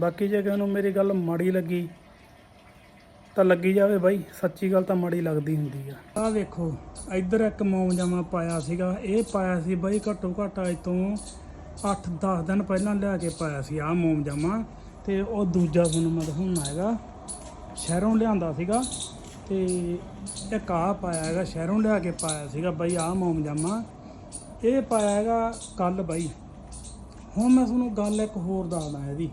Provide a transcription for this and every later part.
ਬਾਕੀ ਜੇ ਕਿਸੇ ਨੂੰ ਮੇਰੀ ਗੱਲ ਮਾੜੀ ਲੱਗੀ, ਤਾਂ ਲੱਗੀ ਜਾਵੇ ਬਾਈ, ਸੱਚੀ ਗੱਲ ਤਾਂ ਮਾੜੀ ਲੱਗਦੀ ਹੁੰਦੀ ਆ। ਆਹ ਵੇਖੋ, ਇੱਧਰ ਇੱਕ ਮੋਮ ਜਾਮਾ ਪਾਇਆ ਸੀਗਾ, ਇਹ ਪਾਇਆ ਸੀ ਬਾਈ ਘੱਟੋ ਘੱਟ ਅੱਜ ਤੋਂ 8-10 ਦਿਨ ਪਹਿਲਾਂ ਲਿਆ ਕੇ ਪਾਇਆ ਸੀ ਆਹ ਮੌਮਜਾਮਾ ਤੇ ਉਹ ਦੂਜਾ ਤੁਹਾਨੂੰ ਮੈਂ ਦਿਖਾਉਣਾ ਹੈਗਾ, ਸ਼ਹਿਰੋਂ ਲਿਆਂਦਾ ਸੀਗਾ, ਤੇ ਇੱਕ ਆਹ ਪਾਇਆ ਹੈਗਾ, ਸ਼ਹਿਰੋਂ ਲਿਆ ਕੇ ਪਾਇਆ ਸੀਗਾ ਬਾਈ ਆਹ ਮੌਮਜਾਮਾ ਇਹ ਪਾਇਆ ਹੈਗਾ ਕੱਲ ਬਾਈ। ਹੁਣ ਮੈਂ ਤੁਹਾਨੂੰ ਗੱਲ ਇੱਕ ਹੋਰ ਦੱਸਦਾ ਇਹਦੀ।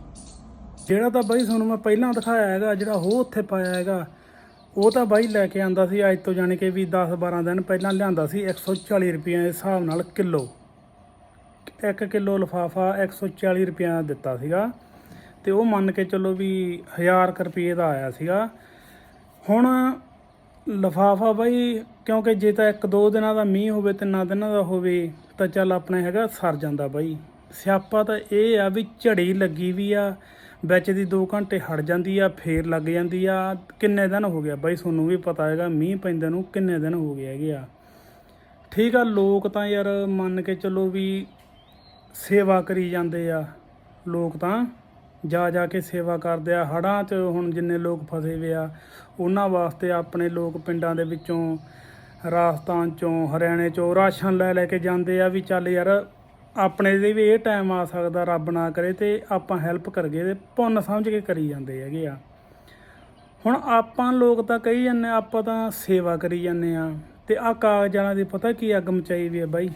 ਜਿਹੜਾ ਤਾਂ ਬਾਈ ਤੁਹਾਨੂੰ ਮੈਂ ਪਹਿਲਾਂ ਦਿਖਾਇਆ ਹੈਗਾ, ਜਿਹੜਾ ਉਹ ਉੱਥੇ ਪਾਇਆ ਹੈਗਾ, ਉਹ ਤਾਂ ਬਾਈ ਲੈ ਕੇ ਆਂਦਾ ਸੀ ਅੱਜ ਤੋਂ ਜਾਣੀ ਕਿ ਵੀ 10 12 ਦਿਨ ਪਹਿਲਾਂ ਲਿਆਂਦਾ ਸੀ 140 ਰੁਪਏ ਦੇ ਹਿਸਾਬ ਨਾਲ ਕਿਲੋ। 1 ਕਿਲੋ ਲਫਾਫਾ 140 ਰੁਪਏ ਦਾ ਦਿੱਤਾ ਸੀਗਾ। ਤੇ ਉਹ ਮੰਨ ਕੇ ਚੱਲੋ ਵੀ 1000 ਕੁ ਰੁਪਏ ਦਾ ਆਇਆ ਸੀਗਾ। ਹੁਣ ਲਫਾਫਾ ਬਾਈ, ਕਿਉਂਕਿ ਜੇ ਤਾਂ ਇੱਕ ਦੋ ਦਿਨਾਂ ਦਾ ਮੀਂਹ ਹੋਵੇ, ਤਿੰਨਾਂ ਦਿਨਾਂ ਦਾ ਹੋਵੇ, ਤਾਂ ਚੱਲ ਆਪਣੇ ਹੈਗਾ ਸਰ ਜਾਂਦਾ ਬਾਈ। ਸਿਆਪਾ ਤਾਂ ਇਹ ਆ ਵੀ ਝੜੀ ਲੱਗੀ ਵੀ ਆ ਵਿੱਚ ਦੀ 2 ਘੰਟੇ ਹਟ ਜਾਂਦੀ ਆ, ਫੇਰ ਲੱਗ ਜਾਂਦੀ ਆ। ਕਿੰਨੇ ਦਿਨ ਹੋ ਗਿਆ ਬਾਈ, ਤੁਹਾਨੂੰ ਵੀ ਪਤਾ ਹੈਗਾ, ਮੀਂਹ ਪੈਂਦੇ ਨੂੰ ਕਿੰਨੇ ਦਿਨ ਹੋ ਗਏ ਹੈਗੇ ਆ। ਠੀਕ ਆ, ਲੋਕ ਤਾਂ ਯਾਰ ਮੰਨ ਕੇ ਚੱਲੋ ਵੀ ਸੇਵਾ ਕਰੀ ਜਾਂਦੇ ਆ। ਲੋਕ ਤਾਂ ਜਾ ਜਾ ਕੇ ਸੇਵਾ ਕਰਦੇ ਆ। ਹੜਾਂ 'ਚ ਹੁਣ ਜਿੰਨੇ ਲੋਕ ਫਸੇ ਵੇ ਆ, ਉਹਨਾਂ ਵਾਸਤੇ ਆਪਣੇ ਲੋਕ ਪਿੰਡਾਂ ਦੇ ਵਿੱਚੋਂ, ਰਾਜਸਥਾਨ ਚੋਂ, ਹਰਿਆਣੇ ਚੋਂ ਰਾਸ਼ਨ ਲੈ ਲੈ ਕੇ ਜਾਂਦੇ ਆ ਵੀ ਚੱਲ ਯਾਰ ਆਪਣੇ ਦੇ ਵੀ ਇਹ ਟਾਈਮ ਆ ਸਕਦਾ ਰੱਬ ਨਾ ਕਰੇ ਤੇ ਆਪਾਂ ਹੈਲਪ ਕਰਗੇ ਤੇ ਪੁੰਨ ਸਮਝ ਕੇ ਕਰੀ ਜਾਂਦੇ ਹੈਗੇ ਆ। ਹੁਣ ਆਪਾਂ ਲੋਕ ਤਾਂ ਕਹੀ ਜਾਂਦੇ ਆਪਾਂ ਤਾਂ ਸੇਵਾ ਕਰੀ ਜਾਂਦੇ ਆ ਤੇ ਆ ਕਾਗਜ਼ਾਂ ਦੀ ਪਤਾ ਕੀ ਅੱਗ ਮਚਾਈ ਵੀ ਆ ਬਾਈ?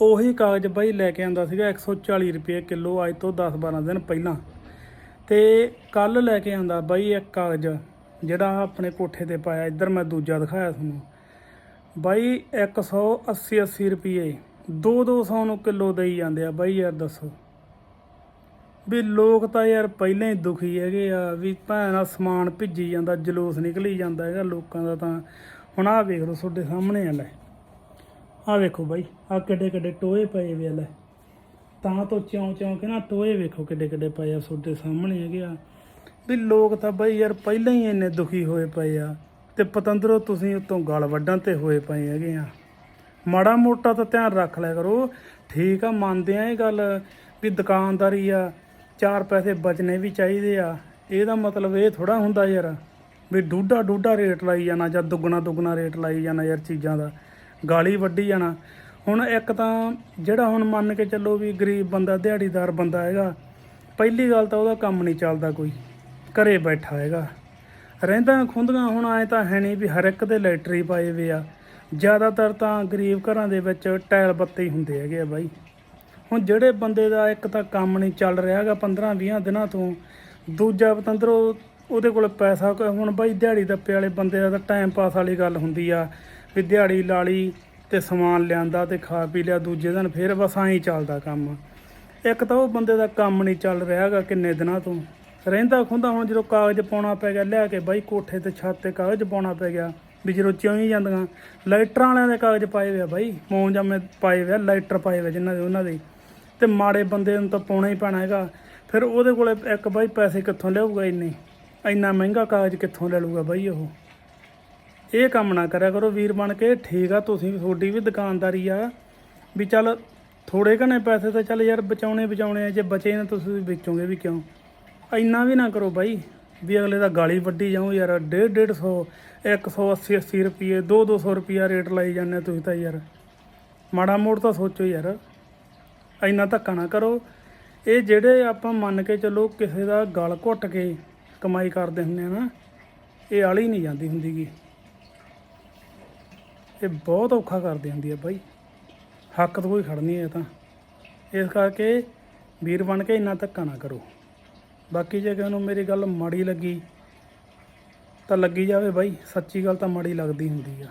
ਉਹੀ ਕਾਗਜ਼ ਬਾਈ ਲੈ ਕੇ ਆਂਦਾ ਸੀਗਾ 140 ਰੁਪਏ ਕਿਲੋ ਅੱਜ ਤੋਂ 10-12 ਦਿਨ ਪਹਿਲਾਂ। ਤੇ ਕੱਲ ਲੈ ਕੇ ਆਂਦਾ ਬਾਈ ਇੱਕ ਕਾਗਜ਼, ਜਿਹੜਾ ਆਪਣੇ ਕੋਠੇ ਤੇ ਪਾਇਆ, ਇੱਧਰ ਮੈਂ ਦੂਜਾ ਦਿਖਾਇਆ ਤੁਹਾਨੂੰ। ਬਾਈ 180 80 ਰੁਪਏ। 2-200 ਨੂੰ ਕਿਲੋ ਦੇਈ ਜਾਂਦੇ ਆ ਬਾਈ ਯਾਰ ਦੱਸੋ। ਵੀ ਲੋਕ ਤਾਂ ਯਾਰ ਪਹਿਲਾਂ ਹੀ ਦੁਖੀ ਹੈਗੇ ਆ ਵੀ ਭੈਣਾ ਸਮਾਨ ਭਿੱਜੀ ਜਾਂਦਾ, ਜਲੂਸ ਨਿਕਲੀ ਜਾਂਦਾ ਹੈਗਾ ਲੋਕਾਂ ਦਾ ਤਾਂ। ਹੁਣ ਆਹ ਵੇਖ ਲਓ ਤੁਹਾਡੇ ਸਾਹਮਣੇ ਆ ਲੈ। ਆਹ ਵੇਖੋ ਬਾਈ, ਆਹ ਕਿੱਡੇ ਕਿੱਡੇ ਟੋਏ ਪਏ ਵੇ ਆ ਲੈ। ਤਾਂ ਤੋਂ ਚੌਂ ਚੌਂ ਕੇ ਨਾ ਟੋਏ ਵੇਖੋ ਕਿੱਡੇ ਕਿੱਡੇ ਪਏ ਆ ਤੁਹਾਡੇ ਸਾਹਮਣੇ ਹੈਗੇ ਆ। ਵੀ ਲੋਕ ਤਾਂ ਬਾਈ ਯਾਰ ਪਹਿਲਾਂ ਹੀ ਇੰਨੇ ਦੁਖੀ ਹੋਏ ਪਏ ਆ ਤੇ ਪਤੰਦਰੋ ਤੁਸੀਂ ਉਤੋਂ ਗਲ ਵੱਢਣ ਤੇ ਹੋਏ ਪਏ ਹੈਗੇ ਆ। ਮਾੜਾ ਮੋਟਾ ਤਾਂ ਧਿਆਨ ਰੱਖ ਲਿਆ ਕਰੋ। ਠੀਕ ਆ, ਮੰਨਦੇ ਆ ਇਹ ਗੱਲ ਵੀ ਦੁਕਾਨਦਾਰੀ ਆ, ਚਾਰ ਪੈਸੇ ਬਚਨੇ ਵੀ ਚਾਹੀਦੇ ਆ। ਇਹਦਾ ਮਤਲਬ ਇਹ ਥੋੜਾ ਹੁੰਦਾ ਯਾਰ ਵੀ ਡੂਡਾ ਡੂਡਾ ਰੇਟ ਲਾਈ ਜਾਣਾ ਜਾਂ ਦੁੱਗਣਾ ਦੁੱਗਣਾ ਰੇਟ ਲਾਈ ਜਾਣਾ ਯਾਰ ਚੀਜ਼ਾਂ ਦਾ। ਗਾਲੀ ਵੱਢੀ ਜਾਣਾ। ਹੁਣ ਇੱਕ ਤਾਂ ਜਿਹੜਾ ਹੁਣ ਮੰਨ ਕੇ ਚੱਲੋ ਵੀ ਗਰੀਬ ਬੰਦਾ, ਦਿਹਾੜੀਦਾਰ ਬੰਦਾ ਹੈਗਾ, ਪਹਿਲੀ ਗੱਲ ਤਾਂ ਉਹਦਾ ਕੰਮ ਨਹੀਂ ਚੱਲਦਾ ਕੋਈ। ਘਰੇ ਬੈਠਾ ਹੈਗਾ। ਰਹਿੰਦਾ ਖੁੰਦਗਾ ਹੁਣ ਆਏ ਤਾਂ ਹੈ ਨਹੀਂ ਵੀ ਹਰ ਇੱਕ ਦੇ ਲੈਟਰੀ ਪਾਏ ਵੇ ਆ। ਜ਼ਿਆਦਾਤਰ ਤਾਂ ਗਰੀਬ ਘਰਾਂ ਦੇ ਵਿੱਚ ਟਾਇਲ ਬੱਤੇ ਹੀ ਹੁੰਦੇ ਹੈਗੇ ਆ ਬਾਈ। ਹੁਣ ਜਿਹੜੇ ਬੰਦੇ ਦਾ ਇੱਕ ਤਾਂ ਕੰਮ ਨਹੀਂ ਚੱਲ ਰਿਹਾ ਹੈਗਾ 15 20 ਦਿਨਾਂ ਤੋਂ, ਦੂਜਾ ਪਤੰਦਰੋ ਉਹਦੇ ਕੋਲ ਪੈਸਾ ਹੁਣ ਬਾਈ ਦਿਹਾੜੀ ਦੱਪੇ ਵਾਲੇ ਬੰਦੇ ਦਾ ਤਾਂ ਟਾਈਮ ਪਾਸ ਵਾਲੀ ਗੱਲ ਹੁੰਦੀ ਆ, ਵੀ ਦਿਹਾੜੀ ਲਾ ਲਈ ਤੇ ਸਮਾਨ ਲਿਆਂਦਾ ਤੇ ਖਾ ਪੀ ਲਿਆ, ਦੂਜੇ ਦਿਨ ਫੇਰ ਬਸ ਐਂ ਚੱਲਦਾ ਕੰਮ। ਇੱਕ ਤਾਂ ਉਹ ਬੰਦੇ ਦਾ ਕੰਮ ਨਹੀਂ ਚੱਲ ਰਿਹਾ ਹੈਗਾ ਕਿੰਨੇ ਦਿਨਾਂ ਤੋਂ। ਰਹਿੰਦਾ ਖੁੰਦਾ ਹੁਣ ਜਦੋਂ ਕਾਗਜ਼ ਪਾਉਣਾ ਪੈ ਗਿਆ, ਲਿਆ ਕੇ ਬਾਈ ਕੋਠੇ ਤੇ ਛੱਤ ਤੇ ਕਾਗਜ਼ ਪਾਉਣਾ ਪੈ ਗਿਆ। ਵੀ ਜਦੋਂ ਚੋਈ ਜਾਂਦੀਆਂ, ਲਾਈਟਰਾਂ ਵਾਲਿਆਂ ਦੇ ਕਾਗਜ਼ ਪਾਏ ਹੋਏ ਬਾਈ ਮੌਂ ਜਾਮੇ ਪਾਏ ਹੋਏ ਲਾਈਟਰ ਪਾਏ ਹੋਏ ਜਿਨ੍ਹਾਂ ਦੇ, ਉਹਨਾਂ ਦੇ ਤੇ ਮਾੜੇ ਬੰਦੇ ਨੂੰ ਤਾਂ ਪਾਉਣਾ ਹੀ ਪੈਣਾ ਹੈਗਾ। ਫਿਰ ਉਹਦੇ ਕੋਲੇ ਇੱਕ ਬਾਈ ਪੈਸੇ ਕਿੱਥੋਂ ਲਿਆਊਗਾ ਇੰਨੇ? ਇੰਨਾ ਮਹਿੰਗਾ ਕਾਗਜ਼ ਕਿੱਥੋਂ ਲੈ ਲਊਗਾ ਬਾਈ ਉਹ? ਇਹ ਕੰਮ ਨਾ ਕਰਿਆ ਕਰੋ ਵੀਰ ਬਣ ਕੇ, ਠੀਕ ਆ ਤੁਸੀਂ ਵੀ, ਤੁਹਾਡੀ ਵੀ ਦੁਕਾਨਦਾਰੀ ਆ। ਵੀ ਚੱਲ ਥੋੜੇ ਘਣੇ ਪੈਸੇ ਤਾਂ ਚੱਲ ਯਾਰ ਬਚਾਉਣੇ ਬਚਾਉਣੇ ਆ, ਜੇ ਬਚੇ ਨਾ ਤੁਸੀਂ ਵੇਚੋਗੇ ਵੀ ਕਿਉਂ? ਇੰਨਾ ਵੀ ਨਾ ਕਰੋ ਬਾਈ। ਵੀ ਅਗਲੇ ਦਾ ਗਾਲੀ ਵੱਢੀ ਜਾਓ ਯਾਰ 1.5 150 180 80 ਰੁਪਏ 2 200 ਰੁਪਿਆ ਰੇਟ ਲਾਈ ਜਾਂਦੇ ਤੁਸੀਂ ਤਾਂ ਯਾਰ। ਮਾੜਾ ਮੋੜ ਤਾਂ ਸੋਚੋ ਯਾਰ, ਇੰਨਾ ਧੱਕਾ ਨਾ ਕਰੋ। ਇਹ ਜਿਹੜੇ ਆਪਾਂ ਮੰਨ ਕੇ ਚੱਲੋ ਕਿਸੇ ਦਾ ਗਲ ਘੁੱਟ ਕੇ ਕਮਾਈ ਕਰਦੇ ਹੁੰਦੇ ਆ ਨਾ, ਇਹ ਆਲੀ ਨਹੀਂ ਜਾਂਦੀ ਹੁੰਦੀ ਗੀ। ਇਹ ਬਹੁਤ ਔਖਾ ਕਰਦੀ ਹੁੰਦੀ ਆ ਬਾਈ। ਹੱਕ ਤੋਂ ਕੋਈ ਖੜਨੀ ਹੈ ਤਾਂ। ਇਸ ਕਰਕੇ ਵੀਰ ਬਣ ਕੇ ਇੰਨਾ ਧੱਕਾ ਨਾ ਕਰੋ। ਬਾਕੀ ਜੇ ਕਿਸੇ ਨੂੰ ਮੇਰੀ ਗੱਲ ਮਾੜੀ ਲੱਗੀ ਤਾਂ ਲੱਗੀ ਜਾਵੇ ਬਾਈ, ਸੱਚੀ ਗੱਲ ਤਾਂ ਮਾੜੀ ਲੱਗਦੀ ਹੁੰਦੀ ਆ।